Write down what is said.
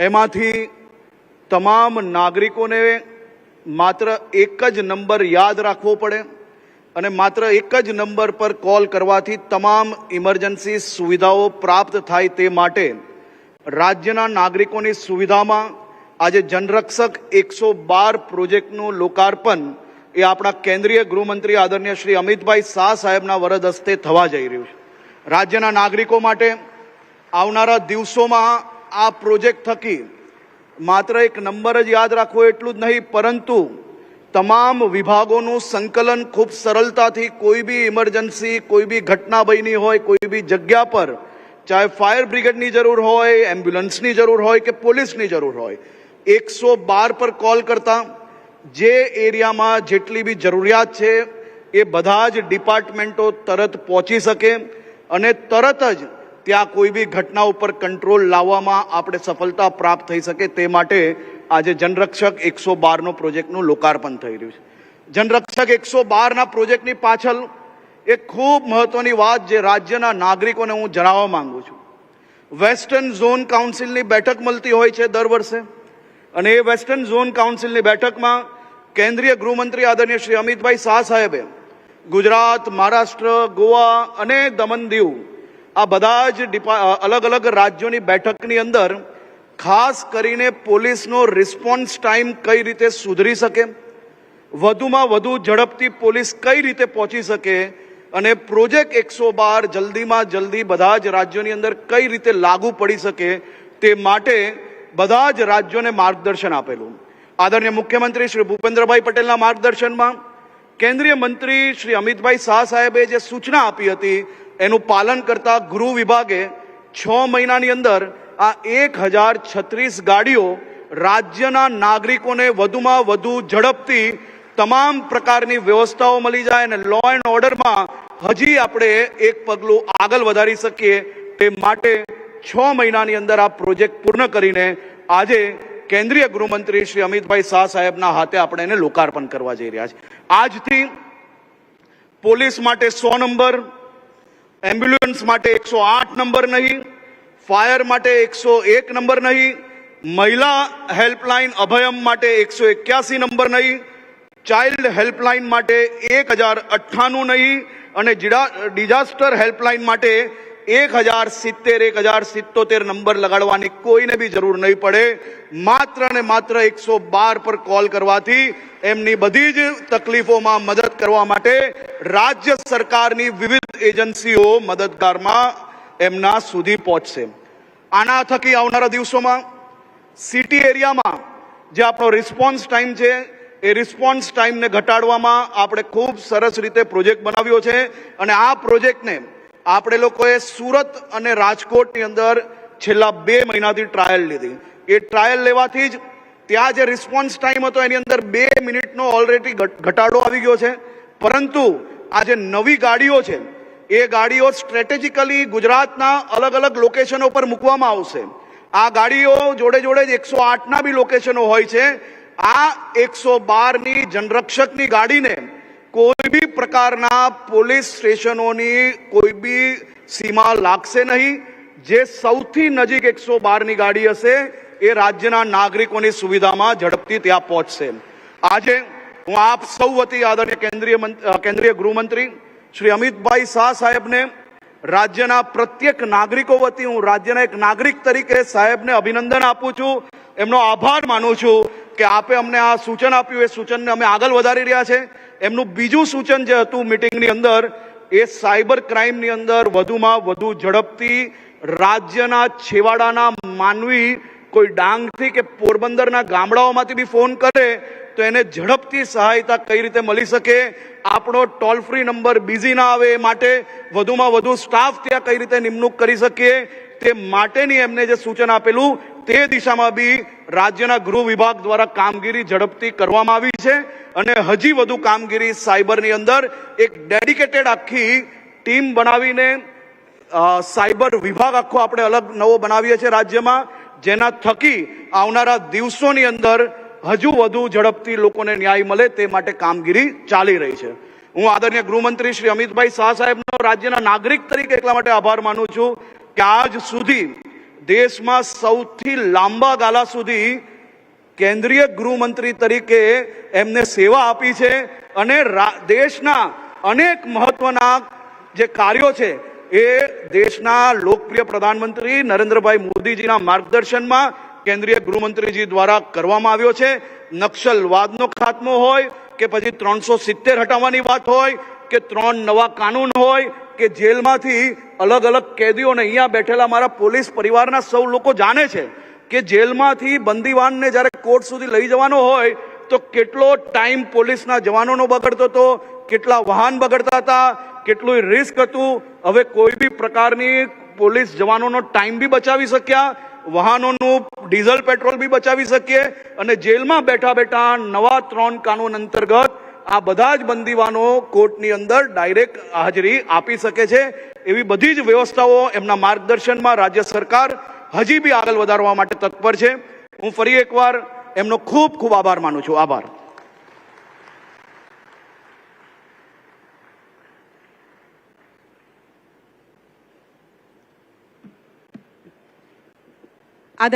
એમાંથી તમામ નાગરિકોને માત્ર એક જ નંબર યાદ રાખવો પડે અને માત્ર એક જ નંબર પર કોલ કરવાથી તમામ ઇમરજન્સી સુવિધાઓ પ્રાપ્ત થાય તે માટે રાજ્યના નાગરિકોની સુવિધામાં આજે જનરક્ષક એકસો બાર પ્રોજેક્ટનું લોકાર્પણ એ આપણા કેન્દ્રીય ગૃહમંત્રી આદરણીય શ્રી અમિતભાઈ શાહ સાહેબના વરદ હસ્તે થવા જઈ રહ્યું છે. રાજ્યના નાગરિકો માટે આવનારા દિવસોમાં આ પ્રોજેક્ટ થકી માત્ર એક નંબર જ યાદ રાખવો એટલું જ નહીં, પરંતુ તમામ વિભાગોનું સંકલન ખૂબ સરળતાથી, કોઈ બી ઇમરજન્સી કોઈ બી ઘટના બની હોય, કોઈ બી જગ્યા પર, ચાહે ફાયર બ્રિગેડની જરૂર હોય એમ્બ્યુલન્સની જરૂર હોય કે પોલીસની જરૂર હોય, એકસો બાર પર કોલ કરતા જે એરિયામાં જેટલી બી જરૂરિયાત છે એ બધા જ ડિપાર્ટમેન્ટો તરત પહોંચી શકે અને તરત જ ત્યાં કોઈ બી ઘટના ઉપર કંટ્રોલ લાવવામાં આપણે સફળતા પ્રાપ્ત થઈ શકે તે માટે આજે જનરક્ષક એકસો બારનો પ્રોજેક્ટનું લોકાર્પણ થઈ રહ્યું છે. જનરક્ષક એકસો બારના પ્રોજેક્ટની પાછળ એક ખૂબ મહત્વની વાત જે રાજ્યના નાગરિકોને હું જણાવવા માંગુ છું. વેસ્ટર્ન ઝોન કાઉન્સિલની બેઠક મળતી હોય છે દર વર્ષે અને એ વેસ્ટર્ન ઝોન કાઉન્સિલની બેઠકમાં કેન્દ્રીય ગૃહમંત્રી આદરણીય શ્રી અમિતભાઈ શાહ સાહેબે ગુજરાત, મહારાષ્ટ્ર, ગોવા અને દમણ દીવ આ બધા જ અલગ અલગ રાજ્યોની બેઠકની અંદર ખાસ કરીને પોલીસનો રિસ્પોન્સ ટાઈમ કઈ રીતે સુધરી શકે, વધુમાં વધુ ઝડપથી પોલીસ કઈ રીતે પહોંચી શકે અને પ્રોજેક્ટ એકસો બાર જલ્દીમાં જલ્દી બધા જ રાજ્યોની અંદર કઈ રીતે લાગુ પડી શકે તે માટે બધા જ રાજ્યોને માર્ગદર્શન આપેલું. આદરણીય મુખ્યમંત્રી શ્રી ભૂપેન્દ્રભાઈ પટેલના માર્ગદર્શનમાં કેન્દ્રીય મંત્રી શ્રી અમિતભાઈ શાહ સાહેબે જે સૂચના આપી હતી એનું પાલન કરતા ગૃહ વિભાગે છ મહિનાની અંદર આ એક હજાર છત્રીસ ગાડીઓ રાજ્યના નાગરિકોને વધુમાં વધુ ઝડપથી તમામ પ્રકારની વ્યવસ્થાઓ મળી જાય અને લો એન્ડ ઓર્ડરમાં હજી આપણે એક પગલું આગળ વધારી શકીએ તે માટે છ મહિનાની અંદર આ પ્રોજેક્ટ પૂર્ણ કરીને આજે કેન્દ્રીય ગૃહમંત્રી શ્રી અમિતભાઈ શાહ સાહેબના હાથે આપણે એને લોકાર્પણ કરવા જઈ રહ્યા છે આજથી પોલીસ માટે સો નંબર એમ્બ્યુલન્સ માટે એકસો આઠ નંબર નહીં, ફાયર માટે એકસો એક નંબર નહીં, મહિલા હેલ્પલાઇન અભયમ માટે એકસો એક્યાસી નંબર નહીં, ચાઇલ્ડ હેલ્પલાઇન માટે એક હજાર અઠ્ઠાણું નહીં અને ડિઝાસ્ટર હેલ્પલાઇન માટે એક હજાર સિત્તેર, એક હજાર સિત્તોતેર નંબર લગાડવાની કોઈને બી જરૂર નહીં પડે. માત્ર ને માત્ર એકસો બાર પર કોલ કરવાથી એમની બધી જ તકલીફોમાં મદદ કરવા માટે રાજ્ય સરકારની વિવિધ એજન્સીઓ મદદગારમાં એમના સુધી પહોંચશે. આના થકી આવનારા દિવસોમાં સિટી એરિયામાં જે આપણો રિસ્પોન્સ ટાઈમ છે, એ રિસ્પોન્સ ટાઈમને ઘટાડવામાં આપણે ખૂબ સરસ રીતે પ્રોજેક્ટ બનાવ્યો છે અને આ પ્રોજેક્ટને આપણે લોકોએ સુરત અને રાજકોટની અંદર છેલ્લા બે મહિનાથી ટ્રાયલ લીધી. એ ટ્રાયલ લેવાથી જ ત્યાં જે રિસ્પોન્સ ટાઈમ હતો, એની અંદર બે મિનિટનો ઓલરેડી ઘટાડો આવી ગયો છે. પરંતુ આ જે નવી ગાડીઓ છે, એ ગાડીઓ સ્ટ્રેટેજિકલી ગુજરાતના અલગ અલગ લોકેશનો પર મૂકવામાં આવશે. આ ગાડીઓ જોડે જોડે જ એકસો આઠના બી લોકેશનો હોય છે. આ એકસો બારની જનરક્ષકની ગાડીને કોઈ બી પ્રકારના પોલીસ સ્ટેશનોની કોઈ બી સીમા લાગશે નહીં. જે સૌથી નજીક એકસો બારની ગાડી હશે એ રાજ્યના નાગરિકોની સુવિધામાં ઝડપથી ત્યાં પહોંચશે. આજે હું આપ સૌ વતી આદરણીય કેન્દ્રીય કેન્દ્રીય ગૃહમંત્રી શ્રી અમિતભાઈ શાહ સાહેબને, રાજ્યના પ્રત્યેક નાગરિકો વતી હું રાજ્યના એક નાગરિક તરીકે સાહેબને અભિનંદન આપું છું. એમનો આભાર માનું છું કે આપે અમને આ સૂચન આપ્યું. એ સૂચનને અમે આગળ વધારી રહ્યા છે. એમનું બીજું સૂચન જે હતું મિટિંગની અંદર, એ સાયબર ક્રાઇમની અંદર વધુમાં વધુ ઝડપથી રાજ્યના છેવાડાના માનવી કોઈ ડાંગથી કે પોરબંદરના ગામડાઓમાંથી બી ફોન કરે, તો એને ઝડપથી સહાયતા કઈ રીતે મળી શકે? આપણો ટોલ ફ્રી નંબર બિઝી ના આવે એ માટે વધુમાં વધુ સ્ટાફ ત્યાં કઈ રીતે નિમણૂક કરી શકીએ તે માટેની એમને જે સૂચન આપેલું, તે દિશામાં બી રાજ્યના ગૃહ વિભાગ દ્વારા કામગીરી ઝડપથી કરવામાં આવી છે અને હજી વધુ કામગીરી સાયબરની અંદર એક ડેડિકેટેડ આખી ટીમ બનાવીને સાયબર વિભાગ આખો આપણે અલગ નવો બનાવીએ છીએ રાજ્યમાં. જેના થકી આવનારા દિવસોની અંદર હજુ વધુ ઝડપથી લોકોને ન્યાય મળે તે માટે કામગીરી ચાલી રહી છે. હું આદરણીય ગૃહમંત્રી શ્રી અમિતભાઈ શાહ સાહેબનો રાજ્યના નાગરિક તરીકે એટલા માટે આભાર માનું છું કે આજ સુધી દેશમાં સૌથી લાંબા ગાળા સુધી કેન્દ્રીય ગૃહમંત્રી તરીકે એમને સેવા આપી છે અને દેશના અનેક મહત્વના જે કાર્યો છે એ દેશના લોકપ્રિય પ્રધાનમંત્રી નરેન્દ્રભાઈ મોદીજીના માર્ગદર્શનમાં કેન્દ્રીય ગૃહમંત્રીજી દ્વારા કરવામાં આવ્યો છે. નક્સલવાદનો ખાત્મો હોય કે પછી ત્રણસો સિત્તેર હટાવવાની વાત હોય કે ત્રણ નવા કાનૂન હોય કે જેલમાંથી અલગ અલગ કેદીઓને અહીંયા બેઠેલા મારા પોલીસ પરિવારના સૌ લોકો જાણે છે કે જેલમાંથી બંદીવાનને જ્યારે કોર્ટ સુધી લઈ જવાનો હોય તો કેટલો ટાઈમ પોલીસના જવાનોનો બગડતો હતો, કેટલા વાહન બગડતા હતા કેટલું રિસ્ક હતું. હવે કોઈ બી પ્રકારની પોલીસ જવાનોનો ટાઈમ બી બચાવી શક્યા. વાહનોનું ડીઝલ પેટ્રોલ બી બચાવી શકીએ. અને જેલમાં બેઠા બેઠા નવા ત્રણ કાનૂન અંતર્ગત આ બધા જ બંદીવાનો કોર્ટની અંદર ડાયરેક્ટ હાજરી આપી શકે છે. એવી બધી જ વ્યવસ્થાઓ એમના માર્ગદર્શનમાં રાજ્ય સરકાર હજી બી આગળ વધારવા માટે તત્પર છે. હું ફરી એકવાર એમનો ખૂબ ખૂબ આભાર માનું છું. આભાર.